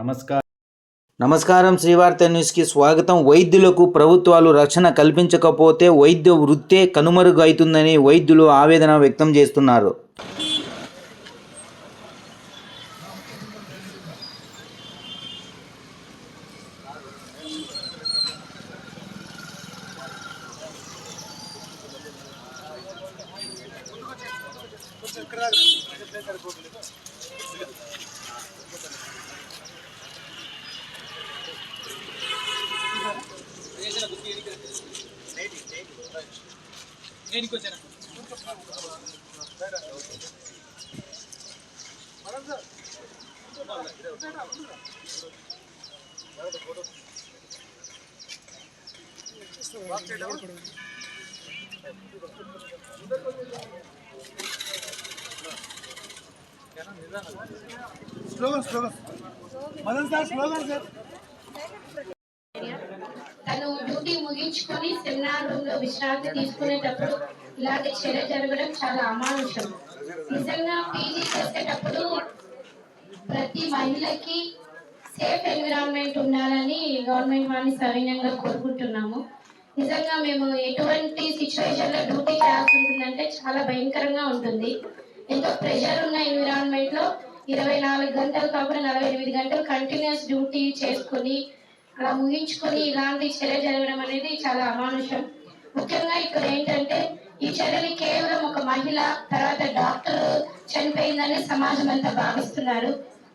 నమస్కారం. నమస్కారం శ్రీవార్త న్యూస్కి స్వాగతం. వైద్యులకు ప్రభుత్వాలు రక్షణ కల్పించకపోతే వైద్య వృత్తే కనుమరుగైతుందని వైద్యులు ఆవేదన వ్యక్తం చేస్తున్నారు. Slogan slogan Madan sir slogan sir తను డ్యూటీ ముగించుకొని సెమినార్ రూమ్లో విశ్రాంతి తీసుకునేటప్పుడు ఇలాంటి చర్య జరగడం చాలా అమానుషం. నిజంగా పీజీ చేసేటప్పుడు ప్రతి మహిళకి సేఫ్ ఎన్విరాన్మెంట్ ఉండాలని గవర్నమెంట్ వారిని సవినయంగా కోరుకుంటున్నాము. నిజంగా మేము ఎటువంటి సిచ్యువేషన్లో డ్యూటీ చేయాల్సి ఉంటుందంటే చాలా భయంకరంగా ఉంటుంది. ఎంతో ప్రెషర్ ఉన్న ఎన్విరాన్మెంట్లో ఇరవై నాలుగు గంటలు కాకుండా నలభై ఎనిమిది గంటలు కంటిన్యూస్ డ్యూటీ చేసుకుని అలా ముగించుకొని ఇలాంటి చర్య జరగడం అనేది చాలా అమానుషం. ముఖ్యంగా ఇక్కడ ఏంటంటే ఈ చర్యని కేవలం ఒక మహిళ తర్వాత డాక్టర్ చనిపోయిందని సమాజం అంతా భావిస్తున్నారు.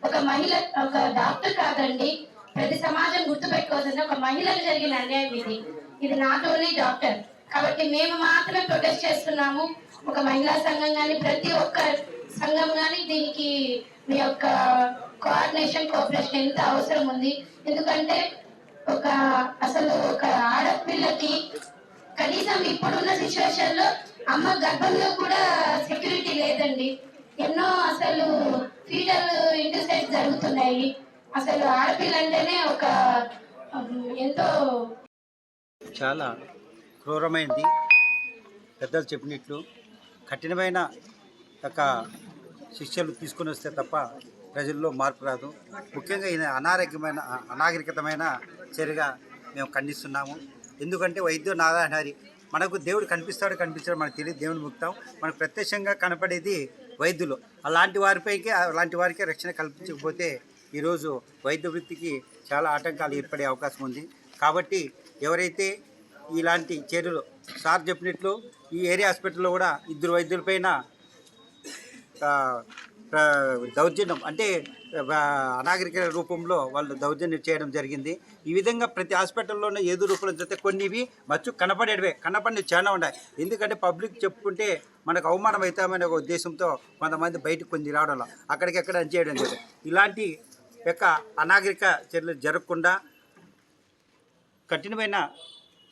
ఒక మహిళ ఒక డాక్టర్ కాదండి ప్రతి సమాజం గుర్తుపెట్టుకోవాల్సింది ఒక మహిళకు జరిగిన అన్యాయం ఇది. ఇది నాట్ ఓన్లీ డాక్టర్. కాబట్టి మేము మాత్రమే ప్రొటెస్ట్ చేస్తున్నాము. ఒక మహిళా సంఘం కానీ ప్రతి ఒక్క సంఘం కానీ దీనికి మీ యొక్క కోఆర్డినేషన్ కోఆపరేషన్ ఎంత అవసరం ఉంది. ఎందుకంటే ఒక అసలు ఒక ఆడపిల్లకి కనీసం ఇప్పుడున్న సిచ్యువేషన్లో అమ్మ గర్భంలో కూడా సెక్యూరిటీ లేదండి. ఎన్నో అసలు ఫీటల్ ఇంటర్సెట్ జరుగుతున్నాయి. అసలు ఆడపిల్ల అంటేనే ఒక ఎంతో చాలా క్రూరమైంది. పెద్దలు చెప్పినట్లు కఠినమైన యొక్క శిక్షలు తీసుకొని వస్తే తప్ప ప్రజల్లో మార్పు రాదు. ముఖ్యంగా ఇది అనారోగ్యమైన అనాగరికతమైన చర్యగా మేము ఖండిస్తున్నాము. ఎందుకంటే వైద్యం నారాయణారి మనకు దేవుడు కనిపిస్తాడు కనిపించాడు మనకు తెలియదు దేవుని ముక్తాం. మనకు ప్రత్యక్షంగా కనపడేది వైద్యులు. అలాంటి వారిపైకి అలాంటి వారికి రక్షణ కల్పించకపోతే ఈరోజు వైద్య వృత్తికి చాలా ఆటంకాలు ఏర్పడే అవకాశం ఉంది. కాబట్టి ఎవరైతే ఇలాంటి చర్యలు సార్ చెప్పినట్లు ఈ ఏరియా హాస్పిటల్లో కూడా ఇద్దరు వైద్యులపైన దౌర్జన్యం అంటే అనాగరిక రూపంలో వాళ్ళు దౌర్జన్యం చేయడం జరిగింది. ఈ విధంగా ప్రతి హాస్పిటల్లోనే ఏదో రూపంలో చేస్తే కొన్ని ఇవి మచ్చు కనపడేటివే. కనపడినవి చాలా ఉన్నాయి ఎందుకంటే పబ్లిక్ చెప్పుకుంటే మనకు అవమానం అవుతామనే ఒక ఉద్దేశంతో కొంతమంది బయటకు కొన్ని రావడం అక్కడికెక్కడ చేయడం జరిగింది. ఇలాంటి యొక్క అనాగరిక చర్యలు జరగకుండా కఠినమైన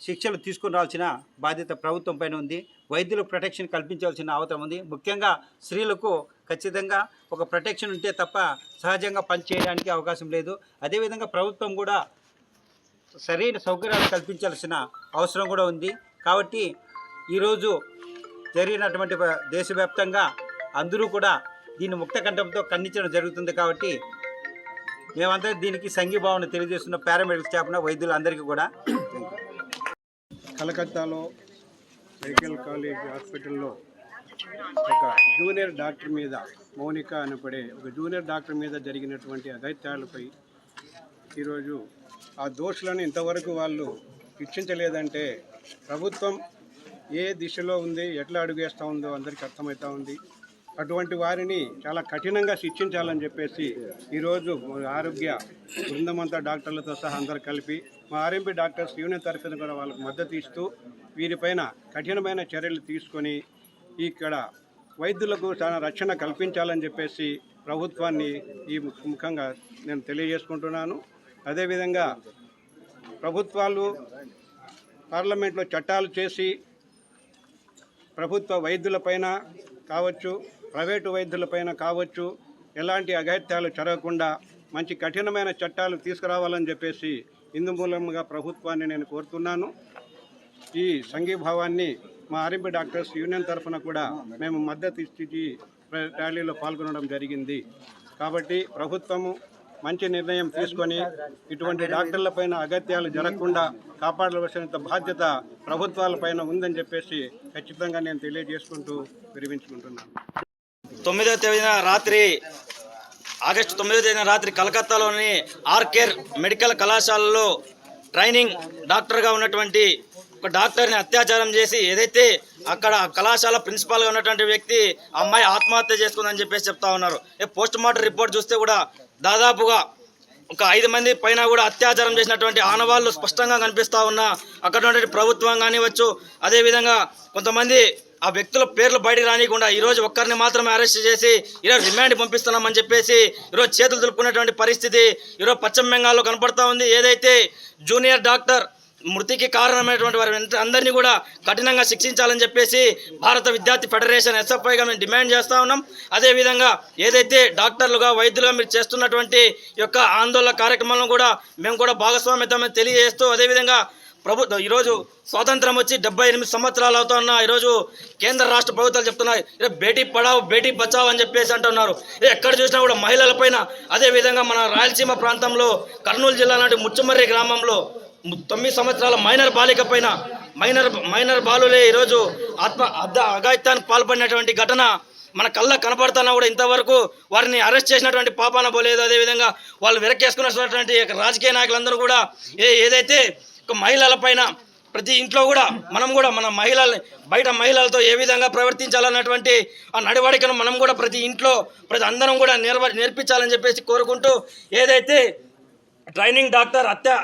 శిక్షలు తీసుకుని రావాల్సిన బాధ్యత ప్రభుత్వం పైన ఉంది. వైద్యులకు ప్రొటెక్షన్ కల్పించాల్సిన అవసరం ఉంది. ముఖ్యంగా స్త్రీలకు ఖచ్చితంగా ఒక ప్రొటెక్షన్ ఉంటే తప్ప సహజంగా పనిచేయడానికి అవకాశం లేదు. అదేవిధంగా ప్రభుత్వం కూడా సరైన సౌకర్యాలు కల్పించాల్సిన అవసరం కూడా ఉంది. కాబట్టి ఈరోజు జరిగినటువంటి దేశవ్యాప్తంగా అందరూ కూడా దీన్ని ముక్త కంఠంతో ఖండించడం జరుగుతుంది కాబట్టి మేమంతా దీనికి సంఘీభావన తెలియజేస్తున్న పారామెడికల్ స్టాఫ్న వైద్యులందరికీ కూడా కలకత్తాలో మెడికల్ కాలేజ్ హాస్పిటల్లో ఒక జూనియర్ డాక్టర్ మీద మౌనిక అనపడే ఒక జూనియర్ డాక్టర్ మీద జరిగినటువంటి అఘాయిత్యాలపై ఈరోజు ఆ దోషులను ఇంతవరకు వాళ్ళు శిక్షించలేదంటే ప్రభుత్వం ఏ దిశలో ఉంది ఎట్లా అడుగేస్తూ ఉందో అందరికీ అర్థమవుతూ ఉంది. అటువంటి వారిని చాలా కఠినంగా శిక్షించాలని చెప్పేసి ఈరోజు ఆరోగ్య బృందమంతా డాక్టర్లతో సహా అందరు కలిపి మా ఆర్ఎంపీ డాక్టర్స్ యూనియన్ తరఫున కూడా వాళ్ళకు మద్దతు ఇస్తూ వీరిపైన కఠినమైన చర్యలు తీసుకొని ఇక్కడ వైద్యులకు చాలా రక్షణ కల్పించాలని చెప్పేసి ప్రభుత్వాన్ని ఈ ముఖంగా నేను తెలియజేసుకుంటున్నాను. అదేవిధంగా ప్రభుత్వాలు పార్లమెంట్లో చట్టాలు చేసి ప్రభుత్వ వైద్యులపైన కావచ్చు ప్రైవేటు వైద్యులపైన కావచ్చు ఎలాంటి అగత్యాలు జరగకుండా మంచి కఠినమైన చట్టాలు తీసుకురావాలని చెప్పేసి ఇందు మూలంగా ప్రభుత్వాన్ని నేను కోరుతున్నాను. ఈ సంఘీభావాన్ని మా ఆర్ఎంపీ డాక్టర్స్ యూనియన్ తరఫున కూడా మేము మద్దతు ఇచ్చి ర్యాలీలో పాల్గొనడం జరిగింది. కాబట్టి ప్రభుత్వము మంచి నిర్ణయం తీసుకొని ఇటువంటి డాక్టర్ల పైన అగత్యాలు జరగకుండా కాపాడవలసినంత బాధ్యత ప్రభుత్వాల పైన ఉందని చెప్పేసి ఖచ్చితంగా నేను తెలియజేసుకుంటూ విరమించుకుంటున్నాను. తొమ్మిదవ తేదీన రాత్రి ఆగస్టు తొమ్మిదవ తేదీన రాత్రి కలకత్తాలోని ఆర్కేర్ మెడికల్ కళాశాలలో ట్రైనింగ్ డాక్టర్గా ఉన్నటువంటి ఒక డాక్టర్ని అత్యాచారం చేసి ఏదైతే అక్కడ కళాశాల ప్రిన్సిపాల్గా ఉన్నటువంటి వ్యక్తి ఆ అమ్మాయి ఆత్మహత్య చేసుకుందని చెప్పేసి చెప్తా ఉన్నారు. ఏ పోస్ట్ మార్టం రిపోర్ట్ చూస్తే కూడా దాదాపుగా ఒక ఐదు మంది పైన కూడా అత్యాచారం చేసినటువంటి ఆనవాళ్ళు స్పష్టంగా కనిపిస్తూ ఉన్నా. అక్కడ ప్రభుత్వం కానివచ్చు అదేవిధంగా కొంతమంది ఆ వ్యక్తుల పేర్లు బయటకు రానియకుండా ఈరోజు ఒక్కరిని మాత్రమే అరెస్ట్ చేసి ఈరోజు రిమాండ్ పంపిస్తున్నామని చెప్పేసి ఈరోజు చేతులు దులుపుకున్నటువంటి పరిస్థితి ఈరోజు పశ్చిమ బెంగాల్లో కనపడతా ఉంది. ఏదైతే జూనియర్ డాక్టర్ మృతికి కారణమైనటువంటి వారి అందరినీ కూడా కఠినంగా శిక్షించాలని చెప్పేసి భారత విద్యార్థి ఫెడరేషన్ ఎస్ఎఫ్ఐగా మేము డిమాండ్ చేస్తూ ఉన్నాం. అదేవిధంగా ఏదైతే డాక్టర్లుగా వైద్యులుగా మీరు చేస్తున్నటువంటి యొక్క ఆందోళన కార్యక్రమాలను కూడా మేము కూడా భాగస్వామ్యతమని తెలియజేస్తూ అదేవిధంగా ప్రభుత్వం ఈరోజు స్వాతంత్రం వచ్చి డెబ్బై ఎనిమిది సంవత్సరాలు అవుతున్న ఈరోజు కేంద్ర రాష్ట్ర ప్రభుత్వాలు చెప్తున్నాయి ఇదే బేటీ పడావు బేటీ బచావ్ అని చెప్పేసి అంటున్నారు. ఎక్కడ చూసినా కూడా మహిళలపైన అదేవిధంగా మన రాయలసీమ ప్రాంతంలో కర్నూలు జిల్లా లాంటి ముచ్చమర్రి గ్రామంలో తొమ్మిది సంవత్సరాల మైనర్ బాలిక పైన మైనర్ మైనర్ బాలులే ఈరోజు ఆత్మ అద్ద అఘాయిత్యానికి పాల్పడినటువంటి ఘటన మన కళ్ళ కనపడుతున్నా కూడా ఇంతవరకు వారిని అరెస్ట్ చేసినటువంటి పాపాన పోలేదు. అదేవిధంగా వాళ్ళు వెనక్కేసుకున్నటువంటి రాజకీయ నాయకులందరూ కూడా ఏ ఏదైతే మహిళల పైన ప్రతి ఇంట్లో కూడా మనం కూడా మన మహిళల్ని బయట మహిళలతో ఏ విధంగా ప్రవర్తించాలన్నటువంటి ఆ నడవడికను మనం కూడా ప్రతి ఇంట్లో ప్రతి అందరం కూడా నేర్వ నేర్పించాలని చెప్పేసి కోరుకుంటూ ఏదైతే ట్రైనింగ్ డాక్టర్ అత్యా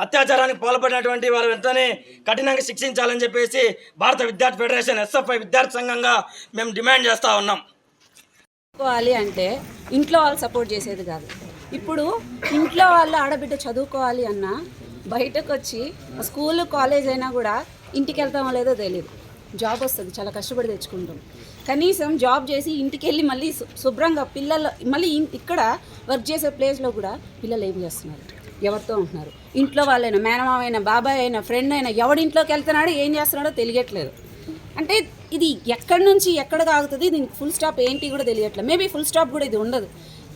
అత్యాచారానికి పాల్పడినటువంటి వారు వెంటనే కఠినంగా శిక్షించాలని చెప్పేసి భారత విద్యార్థి ఫెడరేషన్ ఎస్ఎఫ్ఐ విద్యార్థి సంఘంగా మేము డిమాండ్ చేస్తూ ఉన్నాం. చదువుకోవాలి అంటే ఇంట్లో వాళ్ళు సపోర్ట్ చేసేది కాదు. ఇప్పుడు ఇంట్లో వాళ్ళు ఆడబిడ్డ చదువుకోవాలి అన్నా బయటకు వచ్చి స్కూల్ కాలేజ్ అయినా కూడా ఇంటికి వెళ్తామో లేదో తెలియదు జాబ్ వస్తుంది చాలా కష్టపడి తెచ్చుకుంటాం. కనీసం జాబ్ చేసి ఇంటికి వెళ్ళి మళ్ళీ శుభ్రంగా పిల్లలు మళ్ళీ ఇక్కడ వర్క్ చేసే ప్లేస్లో కూడా పిల్లలు ఏం చేస్తున్నారు? ఎవరితో ఉంటున్నారు? ఇంట్లో వాళ్ళైనా మేనమామ అయినా బాబాయ్ అయినా ఫ్రెండ్ అయినా ఎవడింట్లోకి వెళ్తున్నాడో ఏం చేస్తున్నాడో తెలియట్లేదు. అంటే ఇది ఎక్కడి నుంచి ఎక్కడ ఆగుతుంది దీనికి ఫుల్ స్టాప్ ఏంటి కూడా తెలియట్లేదు. మేబీ ఫుల్ స్టాప్ కూడా ఇది ఉండదు.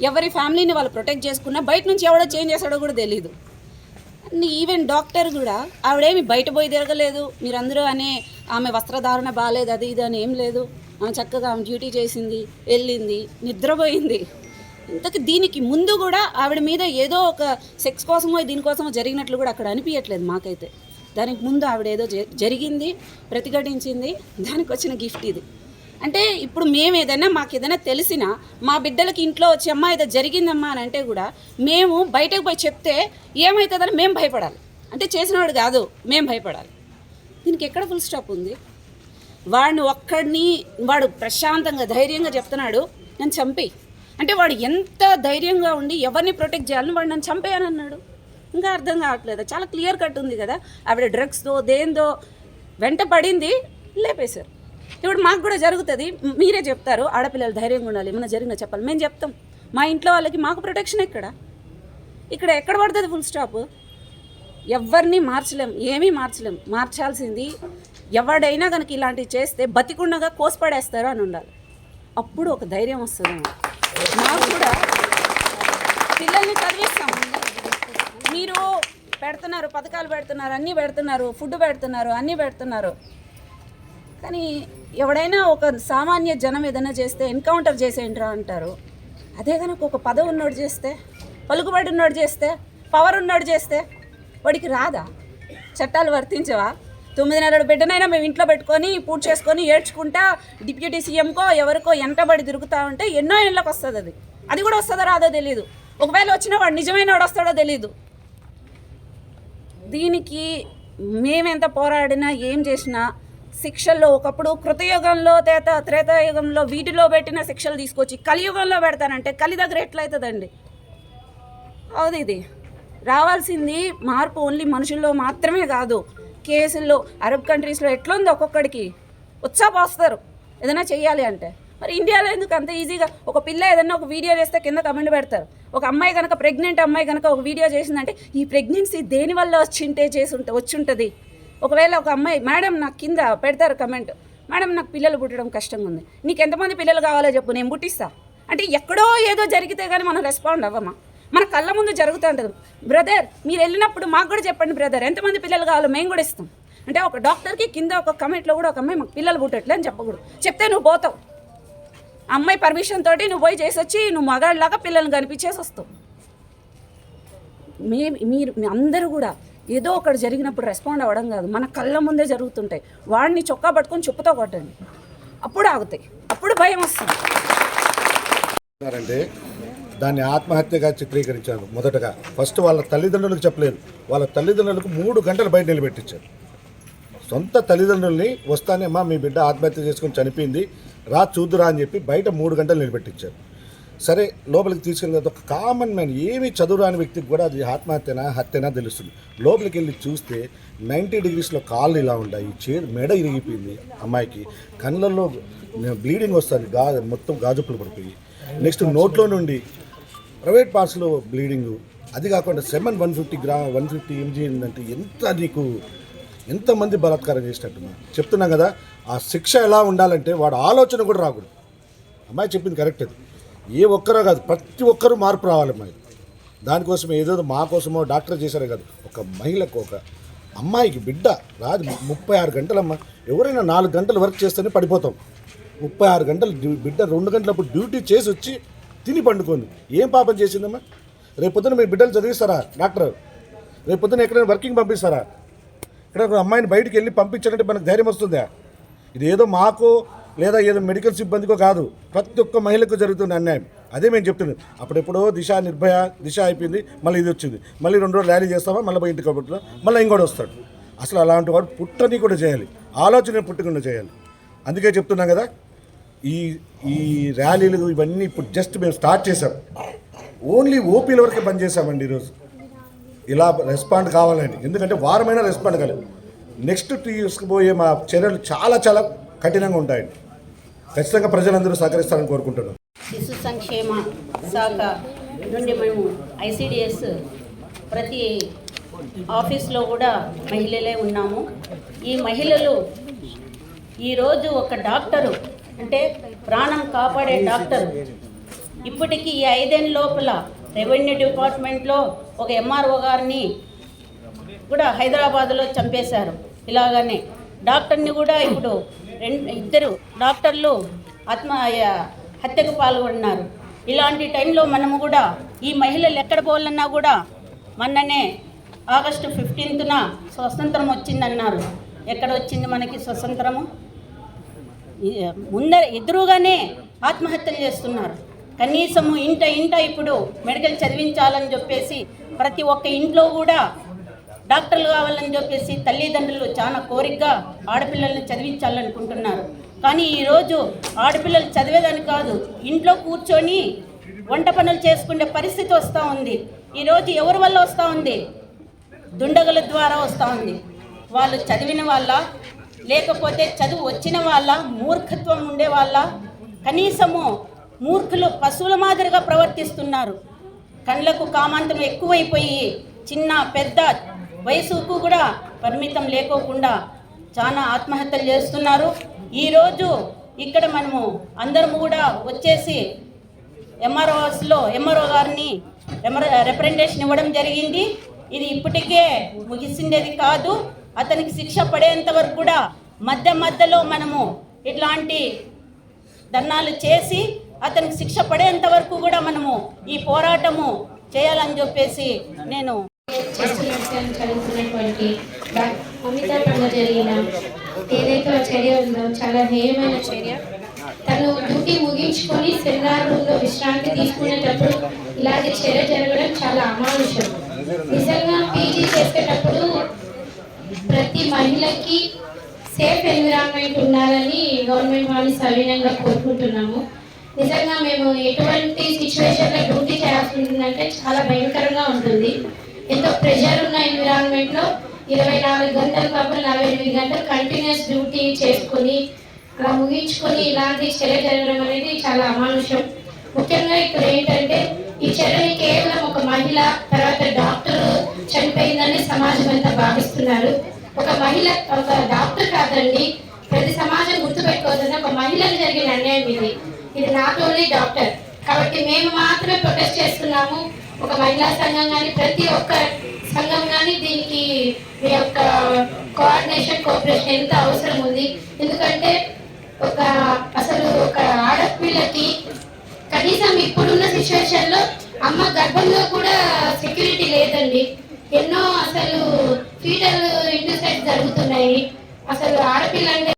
ఎవరి ఫ్యామిలీని వాళ్ళు ప్రొటెక్ట్ చేసుకున్నా బయట నుంచి ఎవడో చేంజ్ చేస్తాడో కూడా తెలియదు ఈవెన్ డాక్టర్ కూడా ఆవిడేమి బయట పోయి తిరగలేదు. మీరందరూ అనే ఆమె వస్త్రధారణ బాగాలేదు అది ఇది అని ఏం లేదు. ఆమె చక్కగా ఆమె డ్యూటీ చేసింది వెళ్ళింది నిద్రపోయింది. ఇంతకు దీనికి ముందు కూడా ఆవిడ మీద ఏదో ఒక సెక్స్ కోసమో దీనికోసమో జరిగినట్లు కూడా అక్కడ అనిపించట్లేదు మాకైతే. దానికి ముందు ఆవిడ ఏదో జ- జరిగింది ప్రతిఘటించింది దానికి వచ్చిన గిఫ్ట్ ఇది. అంటే ఇప్పుడు మేము ఏదైనా మాకు ఏదైనా తెలిసినా మా బిడ్డలకి ఇంట్లో వచ్చి అమ్మ ఏదో జరిగిందమ్మా అని అంటే కూడా మేము బయటకు పోయి చెప్తే ఏమవుతుందని మేము భయపడాలి. అంటే చేసినవాడు కాదు మేము భయపడాలి. దీనికి ఎక్కడ ఫుల్ స్టాప్ ఉంది? వాడిని ఒక్కడిని వాడు ప్రశాంతంగా ధైర్యంగా చెప్తున్నాడు నన్ను చంపి అంటే వాడు ఎంత ధైర్యంగా ఉండి ఎవరిని ప్రొటెక్ట్ చేయాలని వాడు నన్ను చంపేయనన్నాడు ఇంకా అర్థం కావట్లేదు? చాలా క్లియర్ కట్ ఉంది కదా. ఆవిడ డ్రగ్స్తో దేందో వెంట పడింది లేపేశారు. ఇప్పుడు మాకు కూడా జరుగుతుంది. మీరే చెప్తారు ఆడపిల్లలు ధైర్యంగా ఉండాలి ఏమైనా జరిగినా చెప్పాలి. మేము చెప్తాం. మా ఇంట్లో వాళ్ళకి మాకు ప్రొటెక్షన్ ఎక్కడ? ఇక్కడ ఎక్కడ పడుతుంది ఫుల్ స్టాప్ ఎవరిని మార్చలేం ఏమీ మార్చలేం. మార్చాల్సింది ఎవడైనా కనుక ఇలాంటివి చేస్తే బతికుండగా కోసిపడేస్తారు అని ఉండాలి. అప్పుడు ఒక ధైర్యం వస్తుంది మాకు. కూడా పిల్లల్ని చదివిస్తాం. మీరు పెడుతున్నారు పథకాలు పెడుతున్నారు అన్నీ పెడుతున్నారు ఫుడ్ పెడుతున్నారు అన్నీ పెడుతున్నారు. కానీ ఎవడైనా ఒక సామాన్య జనం ఏదైనా చేస్తే ఎన్కౌంటర్ చేసేయండిరా అంటారు. అదే కనుక ఒక పదవి ఉన్నోడు చేస్తే పలుకుబడి ఉన్నోడు చేస్తే పవర్ ఉన్నోడు చేస్తే వాడికి రాదా? చట్టాలు వర్తించవా? తొమ్మిది నెలల బిడ్డనైనా మేము ఇంట్లో పెట్టుకొని పూర్తి చేసుకొని ఏడ్చుకుంటా డిప్యూటీ సీఎంకో ఎవరికో ఎంటబడి తిరుగుతా ఉంటే ఎన్నో ఏళ్ళకి వస్తుంది అది. అది కూడా వస్తుందో రాదో తెలియదు ఒకవేళ వచ్చినా వాడు నిజమైన వాడు వస్తాడో తెలియదు దీనికి మేమెంత పోరాడినా ఏం చేసినా శిక్షల్లో ఒకప్పుడు కృతయుగంలో తేత త్రేతాయుగంలో వీటిలో పెట్టిన శిక్షలు తీసుకొచ్చి కలియుగంలో పెడతానంటే కలి దగ్గర ఎట్లయితుందండి? అవును ఇది. రావాల్సింది మార్పు ఓన్లీ మనుషుల్లో మాత్రమే కాదు. కేసుల్లో అరబ్ కంట్రీస్లో ఎట్లుంది ఒక్కొక్కడికి? ఉత్సాహపోస్తారు. ఏదైనా చెయ్యాలి అంటే. మరి ఇండియాలో ఎందుకు అంత ఈజీగా? ఒక పిల్ల ఏదైనా ఒక వీడియో చేస్తే కింద కమెంట్ పెడతారు. ఒక అమ్మాయి కనుక ప్రెగ్నెంట్ అమ్మాయి కనుక ఒక వీడియో చేసిందంటే ఈ ప్రెగ్నెన్సీ దేని వల్ల వచ్చింటే చేసి ఉంటే వచ్చి ఉంటుంది ఒకవేళ ఒక అమ్మాయి మేడం నాకు కింద పెడతారు కమెంట్ మేడం నాకు పిల్లలు పుట్టడం కష్టంగా ఉంది నీకు ఎంతమంది పిల్లలు కావాలో చెప్పు నేను పుట్టిస్తా. అంటే ఎక్కడో ఏదో జరిగితే కానీ మనం రెస్పాండ్ అవ్వమా? మన కళ్ళ ముందు జరుగుతుంటుంది బ్రదర్ మీరు వెళ్ళినప్పుడు మాకు కూడా చెప్పండి బ్రదర్. ఎంతమంది పిల్లలు కావాలో మేము కూడా ఇస్తాం. అంటే ఒక డాక్టర్కి కింద ఒక కమెంట్లో కూడా ఒక అమ్మాయి మాకు పిల్లలు పుట్టట్లే అని చెప్పకూడదు. చెప్తే నువ్వు పోతావు. అమ్మాయి పర్మిషన్ తోటి నువ్వు పోయి చేసి వచ్చి నువ్వు మగాళ్ళలాగా పిల్లల్ని కనిపించేసి వస్తావు. మీ మీరు మీ అందరూ కూడా ఏదో ఒకటి జరిగినప్పుడు రెస్పాండ్ అవ్వడం కాదు. మన కళ్ళ ముందే జరుగుతుంటాయి. వాడిని చొక్కా పట్టుకొని చెప్పుతో కొట్టండి. అప్పుడు ఆగుతాయి. అప్పుడు భయం వస్తుంది. అంటే దాన్ని ఆత్మహత్యగా చిత్రీకరించారు మొదటగా. ఫస్ట్ వాళ్ళ తల్లిదండ్రులకు చెప్పలేదు వాళ్ళ తల్లిదండ్రులకు మూడు గంటలు బయట నిలబెట్టించారు. సొంత తల్లిదండ్రుల్ని వస్తానే మా మీ బిడ్డ ఆత్మహత్య చేసుకుని చనిపోయింది. రా చూద్దురా అని చెప్పి బయట మూడు గంటలు నిలబెట్టించారు. సరే లోపలికి తీసుకెళ్ళిన తర్వాత ఒక కామన్ మ్యాన్ ఏమీ చదువురాని వ్యక్తికి కూడా అది ఆత్మహత్యనా హత్యనా తెలుస్తుంది. లోపలికి వెళ్ళి చూస్తే నైంటీ డిగ్రీస్లో కాళ్ళు ఇలా ఉన్నాయి చేరు మెడ ఇరిగిపోయింది అమ్మాయికి. కళ్ళల్లో బ్లీడింగ్ వస్తుంది. గా మొత్తం గాజుప్పులు పడిపోయి. నెక్స్ట్ నోట్లో నుండి ప్రైవేట్ పార్ట్స్లో బ్లీడింగ్ అది కాకుండా సెవెన్ వన్ ఫిఫ్టీ గ్రా వన్ ఫిఫ్టీ ఎంజీ అంటే ఎంత నీకు ఎంతమంది బలాత్కారం చేసినట్టున్నా చెప్తున్నాం కదా. ఆ శిక్ష ఎలా ఉండాలంటే వాడు ఆలోచన కూడా రాకూడదు. అమ్మాయి చెప్పింది కరెక్ట్ అది. ఏ ఒక్కరో కాదు ప్రతి ఒక్కరూ మార్పు రావాలి అమ్మాయి దానికోసం ఏదో మా కోసమో డాక్టర్ చేశారే కాదు. ఒక మహిళకు ఒక అమ్మాయికి బిడ్డ రాదు. ముప్పై ఆరు గంటలమ్మ. ఎవరైనా నాలుగు గంటలు వర్క్ చేస్తేనే పడిపోతాం. ముప్పై ఆరు గంటలు బిడ్డ రెండు గంటలప్పుడు డ్యూటీ చేసి వచ్చి తిని పండుకుంది ఏం పాపం చేసిందమ్మా? రేపు పొద్దున మీ బిడ్డలు చదివిస్తారా డాక్టర్? రేపు పొద్దున ఎక్కడైనా వర్కింగ్ పంపిస్తారా? ఇక్కడ అమ్మాయిని బయటికి వెళ్ళి పంపించాలంటే మనకు ధైర్యం వస్తుందా? ఇది ఏదో మాకు లేదా ఏదో మెడికల్ సిబ్బందికో కాదు ప్రతి ఒక్క మహిళకు జరుగుతున్న అన్యాయం. అదే మేము చెప్తున్నాం. అప్పుడెప్పుడో దిశ నిర్భయ దిశ అయిపోయింది మళ్ళీ ఇది వచ్చింది. మళ్ళీ రెండు రోజులు ర్యాలీ చేస్తామా మళ్ళీ పోయి ఇంటికి కాబట్టి మళ్ళీ ఇంకోటి వస్తాడు. అసలు అలాంటి వాడు పుట్టని కూడా చేయాలి. ఆలోచన పుట్టకుండా చేయాలి. అందుకే చెప్తున్నాం కదా ఈ ఈ ర్యాలీలు ఇవన్నీ ఇప్పుడు జస్ట్ మేము స్టార్ట్ చేసాం ఓన్లీ ఓపీల వరకే బంద్ చేసామండి ఈరోజు. ఇలా రెస్పాండ్ కావాలని ఎందుకంటే వారమైనా రెస్పాండ్ కాలేదు. నెక్స్ట్ తీసుకుపోయే మా చర్యలు చాలా చాలా కఠినంగా ఉంటాయండి. ఖచ్చితంగా ప్రజలందరూ సహకరిస్తారని కోరుకుంటున్నాను శిశు సంక్షేమ శాఖ నుండి మేము ఐసిడిఎస్ ప్రతి ఆఫీస్లో కూడా మహిళలే ఉన్నాము. ఈ మహిళలు ఈరోజు ఒక డాక్టరు అంటే ప్రాణం కాపాడే డాక్టర్. ఇప్పటికీ ఈ ఐదేళ్ళ లోపల రెవెన్యూ డిపార్ట్మెంట్లో ఒక ఎంఆర్ఓ గారిని కూడా హైదరాబాద్లో చంపేశారు. ఇలాగనే డాక్టర్ని కూడా ఇప్పుడు రెండు ఇద్దరు డాక్టర్లు ఆత్మ హత్యకు పాల్గొన్నారు. ఇలాంటి టైంలో మనము కూడా ఈ మహిళలు ఎక్కడ పోవాలన్నా కూడా మొన్ననే ఆగస్టు ఫిఫ్టీన్త్న స్వతంత్రం వచ్చిందన్నారు. ఎక్కడ వచ్చింది మనకి స్వతంత్రము? ముందర ఎదురుగానే ఆత్మహత్యలు చేస్తున్నారు. కనీసము ఇంట ఇంట ఇప్పుడు మెడికల్ చదివించాలని చెప్పేసి ప్రతి ఒక్క ఇంట్లో కూడా డాక్టర్లు కావాలని చెప్పేసి తల్లిదండ్రులు చాలా కోరికగా ఆడపిల్లల్ని చదివించాలనుకుంటున్నారు. కానీ ఈరోజు ఆడపిల్లలు చదివేదని కాదు ఇంట్లో కూర్చొని వంట పనులు చేసుకునే పరిస్థితి వస్తూ ఉంది. ఈరోజు ఎవరి వల్ల వస్తూ ఉంది? దుండగుల ద్వారా వస్తూ ఉంది. వాళ్ళు చదివిన వాళ్ళ లేకపోతే చదువు వచ్చిన వాళ్ళ మూర్ఖత్వం ఉండే వాళ్ళ కనీసము మూర్ఖులు పశువుల మాదిరిగా ప్రవర్తిస్తున్నారు. కళ్ళకు కామాంతం ఎక్కువైపోయి చిన్న పెద్ద వయసుకు కూడా పరిమితం లేకోకుండా చాలా ఆత్మహత్యలు చేస్తున్నారు. ఈరోజు ఇక్కడ మనము అందరము కూడా వచ్చేసి ఎంఆర్ఓస్లో ఎంఆర్ఓ గారిని రిప్రజెంటేషన్ ఇవ్వడం జరిగింది. ఇది ఇప్పటికే ముగిసిండేది కాదు. అతనికి శిక్ష పడేంత వరకు కూడా మధ్య మధ్యలో మనము ఇట్లాంటి ధర్నాలు చేసి అతనికి శిక్ష పడేంత వరకు కూడా మనము ఈ పోరాటము చేయాలని చెప్పేసి నేను చదువుతున్నటువంటి అమితాబ్ జరిగిన ఏదైతే ఆ చర్య ఉందో చాలా హేయమైన చర్య. తను డ్యూటీ ముగించుకొని సెమినార్ విశ్రాంతి తీసుకునేటప్పుడు ఇలాంటి చర్య జరగడం చాలా అమానుషం. నిజంగా పీజీ చేసేటప్పుడు ప్రతి మహిళకి సేఫ్ ఎన్విరాన్మెంట్ ఉండాలని గవర్నమెంట్ వాళ్ళని సవినంగా కోరుకుంటున్నాము. నిజంగా మేము ఎటువంటి సిచ్యువేషన్లో డ్యూటీ చేయాల్సి ఉంటుందంటే చాలా భయంకరంగా ఉంటుంది. ఎంతో ప్రెషర్ ఉన్న ఎన్విరాన్మెంట్లో ఇరవై నాలుగు గంటలు కాకుండా నలభై ఎనిమిది గంటలు కంటిన్యూస్ డ్యూటీ చేసుకుని అలా ముగించుకొని ఇలాంటి చర్య జరగడం అనేది చాలా అమానుషం. ముఖ్యంగా ఇక్కడ ఏంటంటే ఈ చర్యని కేవలం ఒక మహిళ తర్వాత డాక్టర్ చనిపోయిందని సమాజం అంతా భావిస్తున్నారు. ఒక మహిళ ఒక డాక్టర్ కాదండి ప్రతి సమాజం గుర్తుపెట్టుకోవాల్సిన ఒక మహిళకు జరిగిన అన్యాయం ఇది. ఇది నాట్ ఓన్లీ డాక్టర్ కాబట్టి మేము మాత్రమే ప్రొటెస్ట్ చేస్తున్నాము. ఒక మహిళా సంఘం కానీ ప్రతి ఒక్క సంఘం కానీ దీనికి మీ యొక్క కోఆర్డినేషన్ కోఆపరేషన్ ఎంత అవసరం ఉంది. ఎందుకంటే ఒక అసలు ఒక ఆడపిల్లకి కనీసం ఇప్పుడున్న సిచ్యువేషన్లో అమ్మ గర్భంలో కూడా సెక్యూరిటీ లేదండి. ఎన్నో అసలు ఫీటల్ ఇంటర్సెట్ జరుగుతున్నాయి. అసలు ఆడపిల్ల అంటే